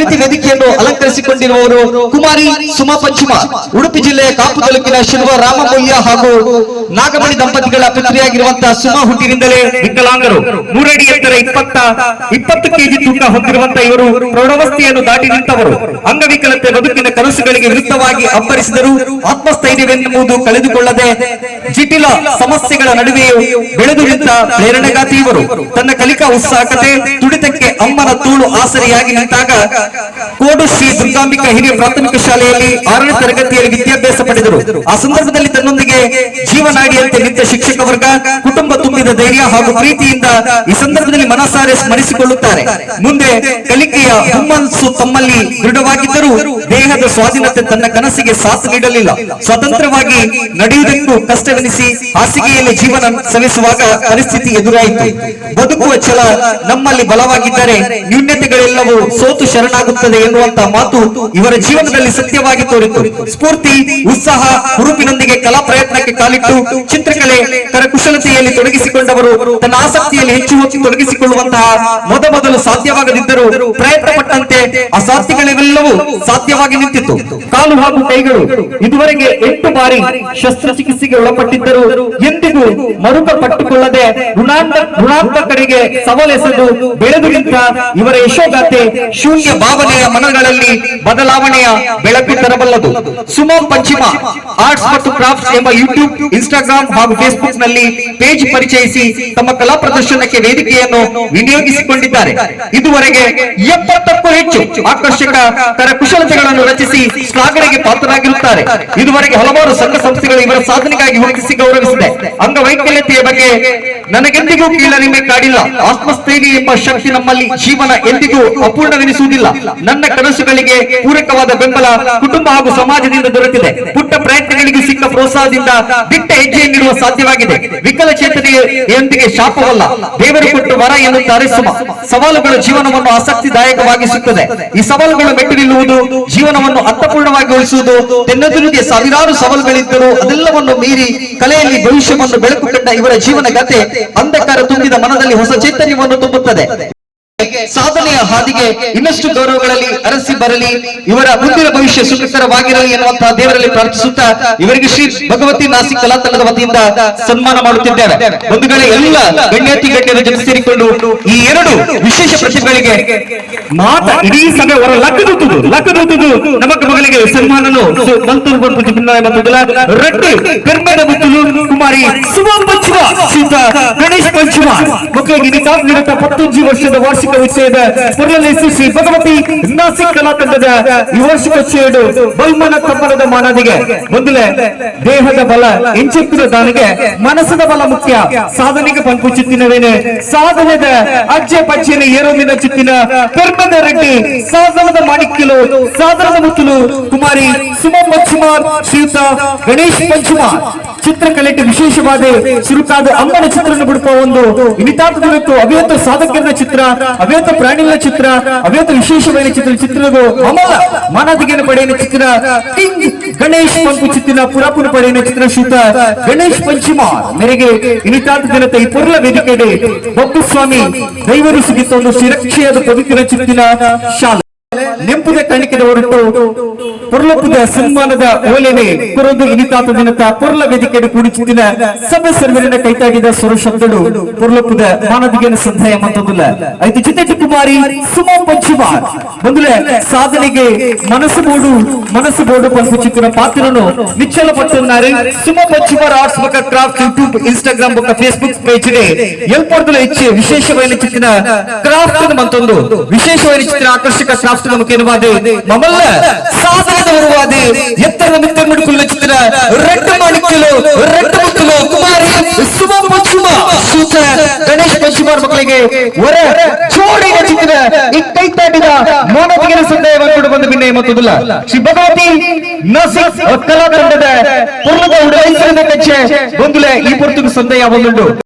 ರೀತಿ ವೇದಿಕೆಯನ್ನು ಅಲಂಕರಿಸಿಕೊಂಡಿರುವವರು ಕುಮಾರಿ ಸುಮಾ ಪಂಚಮ, ಉಡುಪಿ ಜಿಲ್ಲೆಯ ಕಾಪು ತಾಲೂಕಿನ ಶಿಲ್ವ ರಾಮಮೊಯ್ಯ ಹಾಗೂ ನಾಗಮಣಿ ದಂಪತಿಗಳ ಪುತ್ರಿಯಾಗಿರುವಂತಹ ಸುಮಾ ಹುಟ್ಟಿನಿಂದಲೇ ವಿಕಲಾಂಗರು. ನೂರಡಿ ಎತ್ತರ ಇಪ್ಪತ್ತ, ಇಪ್ಪತ್ತು ಕೆಜಿ ತೂಕ ಹೊಂದಿರುವಂತಹ ಇವರು ಪ್ರೌಢವಸ್ಥೆಯನ್ನು ದಾಟಿ ನಿಂತವರು. ಅಂಗವಿಕಲತೆ ಬದುಕಿನ ಕನಸುಗಳಿಗೆ ವಿರುದ್ಧವಾಗಿ ಅಪ್ಪರಿಸಿದರು ಆತ್ಮಸ್ಥೈರ್ಯವೆನ್ನುವುದು ಕಳೆದುಕೊಳ್ಳದೆ ಜಟಿಲ ಸಮಸ್ಯೆಗಳ ನಡುವೆಯೂ ಬೆಳೆದು ನಿಂತ ಪ್ರೇರಣೆಗಾತಿ ಇವರು ತನ್ನ ಕಲಿಕಾ ಉತ್ಸಾಹಕತೆ, ತುಡಿತಕ್ಕೆ ಅಮ್ಮನ ತೋಳು ಆಸರೆಯಾಗಿ ನಿಂತಾಗ ಕೋಡು ಶ್ರೀ ದುರ್ಗಾಂಬಿಕಾ ಹಿರಿಯ ಪ್ರಾಥಮಿಕ ಶಾಲೆಯಲ್ಲಿ ಆರನೇ ತರಗತಿಯಲ್ಲಿ ವಿದ್ಯಾಭ್ಯಾಸ ಪಡೆದರು. ಆ ಸಂದರ್ಭದಲ್ಲಿ ತನ್ನೊಂದಿಗೆ ಜೀವನಾಡಿಯಂತೆ ನಿಂತ ಶಿಕ್ಷಕ ವರ್ಗ, ಕುಟುಂಬ ತುಂಬಿದ ಧೈರ್ಯ ಹಾಗೂ ಪ್ರೀತಿಯಿಂದ ಈ ಸಂದರ್ಭದಲ್ಲಿ ಮನಸಾರೆ ಸ್ಮರಿಸಿಕೊಳ್ಳುತ್ತಾರೆ. ಮುಂದೆ ಕಲಿಕೆಯ ಹುಮ್ಮನ್ಸು ತಮ್ಮಲ್ಲಿ ದೃಢವಾಗಿದ್ದರೂ ದೇಹದ ಸ್ವಾಧೀನತೆ ತನ್ನ ಕನಸಿಗೆ ಸಾಥ್ ನೀಡಲಿಲ್ಲ. ಸ್ವತಂತ್ರವಾಗಿ ನಡೆಯುವುದಕ್ಕೂ ಕಷ್ಟವೆನಿಸಿ ಹಾಸಿಗೆಯಲ್ಲಿ ಜೀವನ ಸವಿಸುವಾಗ ಪರಿಸ್ಥಿತಿ ಎದುರಾಯಿತು. ಬದುಕುವ ಛಲ ನಮ್ಮಲ್ಲಿ ಬಲವಾಗಿದ್ದರೆ ನ್ಯೂನ್ಯತೆಗಳೆಲ್ಲವೂ ಸೋತು ಶರಣಾಗುತ್ತದೆ ಎನ್ನುವಂತಹ ಮಾತು ಇವರ ಜೀವನದಲ್ಲಿ ಸತ್ಯವಾಗಿ ತೋರಿತು. ಸ್ಫೂರ್ತಿ, ಉತ್ಸಾಹ, ಹುರುಪಿನೊಂದಿಗೆ ಕಲಾ ಪ್ರಯತ್ನಕ್ಕೆ ಕಾಲಿಟ್ಟು ಚಿತ್ರಕಲೆ, ಕರಕುಶಲತೆಯಲ್ಲಿ ತೊಡಗಿಸಿಕೊಂಡವರು ತನ್ನ ಆಸಕ್ತಿಯಲ್ಲಿ ಹೆಚ್ಚು ಹೆಚ್ಚು ತೊಡಗಿಸಿಕೊಳ್ಳುವಂತಹ ಮೊದಮೊದಲು ಸಾಧ್ಯವಾಗದಿದ್ದರೂ ಪ್ರಯತ್ನ ಪಟ್ಟಂತೆ ಅಸಾಧ್ಯಗಳೆಲ್ಲವೂ ಸಾಧ್ಯವಾಗಿ ನಿಂತಿತ್ತು. ಕಾಲು ಹಾಗೂ ಕೈಗಳು ಇದುವರೆಗೆ ಎಂಟು ಬಾರಿ ಶಸ್ತ್ರಚಿಕಿತ್ಸೆಗೆ ಒಳಪಟ್ಟಿದ್ದರು ಎಂದಿಗೂ ಮರುಕ ಪಟ್ಟುಕೊಳ್ಳದೆ ಋಣಾಂತ ಋಣಾಂತ ಕಡೆಗೆ ಸವಾಲೆಸೆದು ಬೆಳೆದು ನಿಂತ ಇವರ ಯಶೋಗಾಥೆ ಶೂನ್ಯ ಭಾವನೆಯ ಮನಗಳಲ್ಲಿ ಬದಲಾವಣೆಯ ಬೆಳಕು ತರಬಲ್ಲದು ಸುಮೋ ಪಂಚಿಮ ಆರ್ಟ್ಸ್ ಮತ್ತು ಕ್ರಾಫ್ಟ್ಸ್ ಎಂಬ ಯೂಟ್ಯೂಬ್, ಇನ್ಸ್ಟಾಗ್ರಾಮ್ ಹಾಗೂ ಫೇಸ್ಬುಕ್ನಲ್ಲಿ ಪೇಜ್ ತಮ್ಮ ಕಲಾ ಪ್ರದರ್ಶನಕ್ಕೆ ವೇದಿಕೆಯನ್ನು ವಿನಿಯೋಗಿಸಿಕೊಂಡಿದ್ದಾರೆ. ಇದುವರೆಗೆ ಎಪ್ಪತ್ತಕ್ಕೂ ಹೆಚ್ಚು ಆಕರ್ಷಕ ಕರಕುಶಲತೆಗಳನ್ನು ರಚಿಸಿ ಶ್ಲಾಘನೆಗೆ ಪಾತ್ರರಾಗಿರುತ್ತಾರೆ. ಇದುವರೆಗೆ ಹಲವಾರು ಸಂಘ ಸಂಸ್ಥೆಗಳು ಇವರ ಸಾಧನೆಗಾಗಿ ಗುರುತಿಸಿ ಗೌರವಿಸಿದೆ. ಅಂಗವೈಕಲ್ಯತೆಯ ಬಗ್ಗೆ ನನಗೆಂದಿಗೂ ಕೀಳ ನಿಮಗೆ ಕಾಡಿಲ್ಲ. ಆತ್ಮಸ್ಥೈರ್ಯ ಎಂಬ ಶಕ್ತಿ ನಮ್ಮಲ್ಲಿ ಜೀವನ ಎಂದಿಗೂ ಅಪೂರ್ಣವೆನಿಸುವುದಿಲ್ಲ. ನನ್ನ ಕನಸುಗಳಿಗೆ ಪೂರಕವಾದ ಬೆಂಬಲ ಕುಟುಂಬ ಹಾಗೂ ಸಮಾಜದಿಂದ ದೊರೆತಿದೆ. ಪುಟ್ಟ ಪ್ರಯತ್ನಗಳಿಗೆ ಸಿಕ್ಕ ಪ್ರೋತ್ಸಾಹದಿಂದ ದಿಟ್ಟ ಹೆಜ್ಜೆಯನ್ನಿಡುವ ಸಾಧ್ಯವಾಗಿದೆ. ವಿಕಲಚೇತನೆಯೊಂದಿಗೆ ಶಾಪವಲ್ಲ. ದೇವರು ಕೊಟ್ಟು ವರ ಎನ್ನುತ್ತಾರೆ ಸುಮ ಸವಾಲುಗಳು ಜೀವನವನ್ನು ಆಸಕ್ತಿದಾಯಕವಾಗಿಸುತ್ತದೆ ಈ ಸವಾಲುಗಳು ಮೆಟ್ಟು ನಿಲ್ಲುವುದು, ಜೀವನವನ್ನು ಅರ್ಥಪೂರ್ಣವಾಗಿ ಉಳಿಸುವುದು, ತೆನ್ನೆದುರಿಗೆ ಸಾವಿರಾರು ಸವಾಲುಗಳಿದ್ದರೂ ಅದೆಲ್ಲವನ್ನು ಮೀರಿ ಕಲೆಯಲ್ಲಿ ಭವಿಷ್ಯವನ್ನು ಬೆಳಕು ಕಂಡ ಇವರ ಜೀವನ ಗತೆ ಅಂಧಕಾರ ತುಂಬಿದ ಮನದಲ್ಲಿ ಹೊಸ ಚೈತನ್ಯವನ್ನು ತುಂಬುತ್ತದೆ. ಸಾಧನೆಯ ಹಾದಿಗೆ ಇನ್ನಷ್ಟು ಗೌರವಗಳಲ್ಲಿ ಅರಸಿ ಬರಲಿ. ಇವರ ಮುಂದಿನ ಭವಿಷ್ಯ ಸುಖಕರವಾಗಿರಲಿ ಎನ್ನುವಂತಹ ದೇವರಲ್ಲಿ ಪ್ರಾರ್ಥಿಸುತ್ತಾ ಇವರಿಗೆ ಶ್ರೀ ಭಗವತಿ ನಾಸಿಕ್ ಕಲಾ ತಂಡದ ವತಿಯಿಂದ ಸನ್ಮಾನ ಮಾಡುತ್ತಿದ್ದೇವೆ. ಬಂಧುಗಳೇ, ಎಲ್ಲ ಗಣ್ಯಾತಿ ಗಣ್ಯರ ಜೊತೆ ಸೇರಿಕೊಂಡು ಈ ಎರಡು ವಿಶೇಷ ಪ್ರತಿಭೆಗಳಿಗೆ ಮಾತ ಇಡೀ ಸಮಯ ಅವರ ಲಕ್ಕದೂತುದು ಲಕ್ಕದೂತುದು ನಮಕ ಮಗಳಿಗೆ ಸನ್ಮಾನನು ಮಂತೂರು ಬಂತು ಜಿಲ್ಲಾಯ ರಟ್ಟಿ ಕರ್ಮದ ಕರ್ಮೇದ ಕುಮಾರಿ ಸುಮ ಪಂಚಮ, ಸೀತ ಗಣೇಶ್ ಪಂಚಮ. ಮಕ್ಕಳಿಗೆ ನೀಡುತ್ತಾ ಪತ್ತೊಂಜಿ ವರ್ಷದ ವಾರ್ಷಿಕ ಉತ್ಸವದ ಪುರಲೈಸಿ ಶ್ರೀ ಭಗವತಿ ನಾಸಿಕ್ ಕಲಾ ತಂಡದ ಈ ವಾರ್ಷಿಕ ಉತ್ಸವಡು ಬಹುಮಾನ ಕಂಬಳದ ಮಾನದಿಗೆ ದೇಹದ ಬಲ ಎಂಚೆತ್ತಿನ ದಾನಿಗೆ ಮನಸ್ಸದ ಬಲ ಮುಖ್ಯ. ಸಾಧನೆಗೆ ಪಂಪು ಚಿತ್ತಿನವೇನೆ. ಸಾಧನೆದ ಅಜ್ಜೆ ಪಜ್ಜೆನ ಏರೋಮಿನ ಚಿತ್ತಿನ ಕರ್ಮದ ರೆಡ್ಡಿ. ಸಾಧನದ ಮಾಣಿಕ್ಯಲು, ಸಾಧನದ ಮುತ್ತಲು ಕುಮಾರಿ ಸುಮ ಪಂಚುಮಾರ್ ಶ್ರೀಯುತ ಗಣೇಶ್ ಪಂಚುಮಾರ್. ಚಿತ್ರಕಲೆಗೆ ವಿಶೇಷವಾದ ಚುರುಕಾದ ಅಮ್ಮನ ಚಿತ್ರವನ್ನು ಬಿಡುವ ಒಂದು ಇನಿತಾತ ಅಭಿಯತ ಸಾಧಕರ ಚಿತ್ರ ಅಭಿಯತ ಪ್ರಾಣಿಗಳ ಚಿತ್ರ ಅವ್ಯಂತ ವಿಶೇಷమైన ಚಿತ್ರ, ಚಿತ್ರಗಳು ಅಮಲ ಮಾನದಿಗೆನ ಪಡೆಯನ ಚಿತ್ರ ಗಣೇಶ ಗಣೇಶ್ ಪಂಪು ಚಿತ್ತಿನ ಪುರಾಪುರ ಪಡೆಯನ ಚಿತ್ರ ಶೀತ, ಗಣೇಶ್ ಪಂಚಮ ಮೇರೆಗೆ ಇನಿತಾದ ದಿನದ ಈ ಪುರ್ಲ ವೇದಿಕೆಗೆ ಬೊಬ್ಬು ಸ್ವಾಮಿ ದೈವರು ಸಿಗಿತ್ತ ಒಂದು ಸುರಕ್ಷೆಯಾದ ಪವಿತ್ರ ಚಿತ್ತಿನ ಶಾಲೆ. ನೆಂಪುದ ತಣಿಕೆದವರುಂಟು ಪುರ್ಲಪುದ ಸನ್ಮಾನದ ಓಲೆನೆ ಕುರೊಂದು ಇನಿತಾತ ದಿನತ ಪುರ್ಲ ವೇದಿಕೆಯನ್ನು ಕೂಡಿಚಿದ್ದಿನ ಸಭೆ ಸರ್ವರಿನ ಕೈತಾಗಿದ್ದ ಸುರಶಬ್ದಗಳು ಪುರ್ಲಪುದ ಮಾನದಿಗೆನ ಸಂದಾಯ ಮಂತದಲ್ಲ ಐದು ಜಿತೆ ಕುಮಾರಿ ಸುಮ ಪಂಚುಮಾರ್. ಬಂದ್ರೆ ಸಾಧನೆಗೆ ಮನಸ್ಸು ಬೋಡು ಮನಸ್ಸು ಬೋಡು ಪಂಪುಚಿಕ್ಕನ ಪಾತ್ರನು ನಿಚ್ಚಲ ಪಟ್ಟುನ್ನಾರಿ ಸುಮ ಪಂಚುಮಾರ್ ಆರ್ಟ್ಸ್ ಬಗ್ಗೆ ಕ್ರಾಫ್ಟ್ ಯೂಟ್ಯೂಬ್, ಇನ್ಸ್ಟಾಗ್ರಾಮ್ ಬಗ್ಗೆ ಫೇಸ್ಬುಕ್ ಪೇಜ್ಗೆ ಎಲ್ಪಡ್ದಲ ಹೆಚ್ಚು ವಿಶೇಷమైన ಚಿತ್ತಿನ ಕ್ರಾಫ್ಟ್ ಮಂತೊಂದು ವಿಶೇಷವಾಗಿ ಚಿತ್ತಿನ ಆಕರ್ಷಕ ಕ್ರಾಫ್ಟ್ ನಮಗೆ ಮಮಲ್ಲ ಸಾಧನದ ಬರುವಾದೆ ಎತ್ತರದ ಮಿತ್ರ ಮಿಡುಕುಲ್ಲ ಚಿತ್ರ ರೆಡ್ ಮಾಣಿಕ್ಯಲು ರೆಡ್ ಮುತ್ತಲು ಕುಮಾರಿ ಸುಮ ಪಂಚಮ ಸೂತ ಗಣೇಶ್ ಪಂಚಮಾರ್ ಮಕ್ಕಳಿಗೆ ಹೊರ ಜೋಡಿನ ಚಿತ್ರ ಈ ಕೈತಾಡಿದ ಮೋನದಿಗೆ ಸಂದೇಹ ಬಂದು ಬಂದು ಭಿನ್ನ ಮತ್ತೊಂದಿಲ್ಲ ಶ್ರೀ ಭಗವತಿ ನಸಿಕ್ ಕಲಾ ತಂಡದ ಪೂರ್ಣದ ಉಡೈಸಲಿನ ಕಚ್ಚೆ ಬಂದುಲೆ ಈ ಪುರ್ತುಗೆ ಸಂದೇಹ ಬಂದುಂಡು